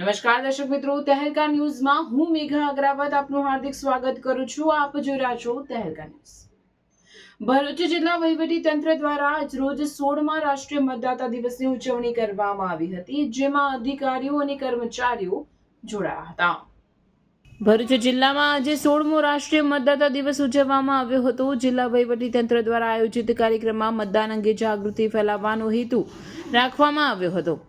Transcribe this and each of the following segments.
નમસ્કાર, દર્શક મિત્રો. તહેલકા ન્યૂઝમાં હું મેઘા અગ્રાવત આપનું હાર્દિક સ્વાગત કરું છું. આપ જોઈ રહ્યા છો તહેલકા ન્યૂઝ. ભરૂચ જિલ્લા વહીવટી તંત્ર દ્વારા આજરોજ સોળમાં રાષ્ટ્રીય મતદાતા દિવસની ઉજવણી કરવામાં આવી હતી, જેમાં અધિકારીઓ અને કર્મચારીઓ જોડાયા હતા. ભરૂચ જિલ્લામાં આજે સોળમો રાષ્ટ્રીય મતદાતા દિવસ ઉજવવામાં આવ્યો હતો. જિલ્લા વહીવટી તંત્ર દ્વારા આયોજિત કાર્યક્રમમાં મતદાન અંગે જાગૃતિ ફેલાવવાનો હેતુ રાખવામાં આવ્યો હતો.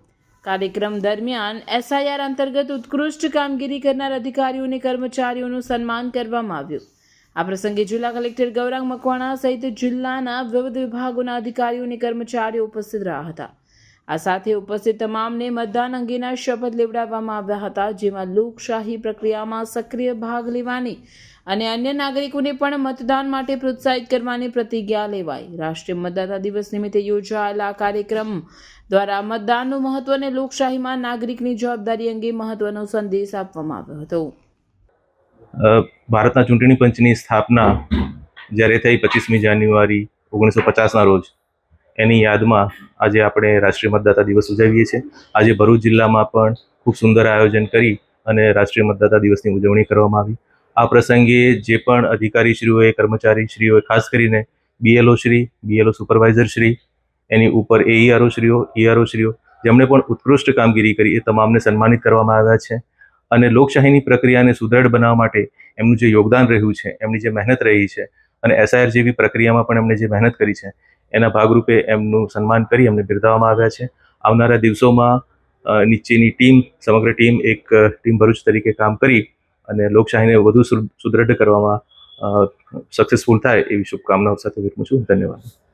કાર્યક્રમ દરમિયાન એસઆઈઆર અંતર્ગત ઉત્કૃષ્ટ કામગીરી કરનાર અધિકારીઓ અને કર્મચારીઓનું સન્માન કરવામાં આવ્યું. આ પ્રસંગે જિલ્લા કલેક્ટર ગૌરાંગ મકવાણા સહિત જિલ્લાના વિવિધ વિભાગોના અધિકારીઓ અને કર્મચારીઓ ઉપસ્થિત રહ્યા હતા. આ સાથે ઉપસ્થિત તમામને મતદાન અંગેના શપથ લેવડાવવામાં આવ્યા હતા, જેમાં લોકશાહી પ્રક્રિયામાં સક્રિય ભાગ લેવાની અને અન્ય નાગરિકોને પણ મતદાન માટે પ્રોત્સાહિત કરવાની પ્રતિજ્ઞા લેવાઈ. રાષ્ટ્રીય મતદાતા દિવસ નિમિત્તે યોજાયેલા આ કાર્યક્રમ દ્વારા મતદાનનું મહત્વ અને લોકશાહીમાં નાગરિકની જવાબદારી અંગે મહત્વનો સંદેશ આપવામાં આવ્યો હતો. ભારતના ચૂંટણી પંચની સ્થાપના જ્યારે થઈ પચીસમી જાન્યુઆરી ઓગણીસો પચાસના રોજ, એની યાદમાં આજે આપણે રાષ્ટ્રીય મતદાતા દિવસ ઉજવીએ છીએ. આજે ભરૂચ જિલ્લામાં પણ ખૂબ સુંદર આયોજન કરી અને રાષ્ટ્રીય મતદાતા દિવસની ઉજવણી કરવામાં આવી. આ પ્રસંગે જે પણ અધિકારીશ્રીઓએ કર્મચારીશ્રીઓએ ખાસ કરીને BLO Shri BLO supervisor Shri, એની ઉપર એઈઆરઓ શ્રીઓ ઈઆરઓ શ્રીઓ, જેમણે પણ ઉત્કૃષ્ટ કામગીરી કરી, એ તમામને સન્માનિત કરવામાં આવ્યા છે. અને લોકશાહીની પ્રક્રિયાને સુદૃઢ બનાવવા માટે એમનું જે યોગદાન રહ્યું છે, એમની જે મહેનત રહી છે, અને એસઆઈઆર જેવી પ્રક્રિયામાં પણ એમણે જે મહેનત કરી છે, એના ભાગરૂપે એમનું સન્માન કરી એમને બિરદાવવામાં આવ્યા છે. આવનારા દિવસોમાં નીચેની ટીમ, સમગ્ર ટીમ એક, ટીમ ભરૂચ તરીકે કામ કરી અને લોકશાહીને વધુ સુ- સુદૃઢ કરવામાં સક્સેસફુલ થાય એવી શુભકામનાઓ સાથે વિરમું છું. ધન્યવાદ.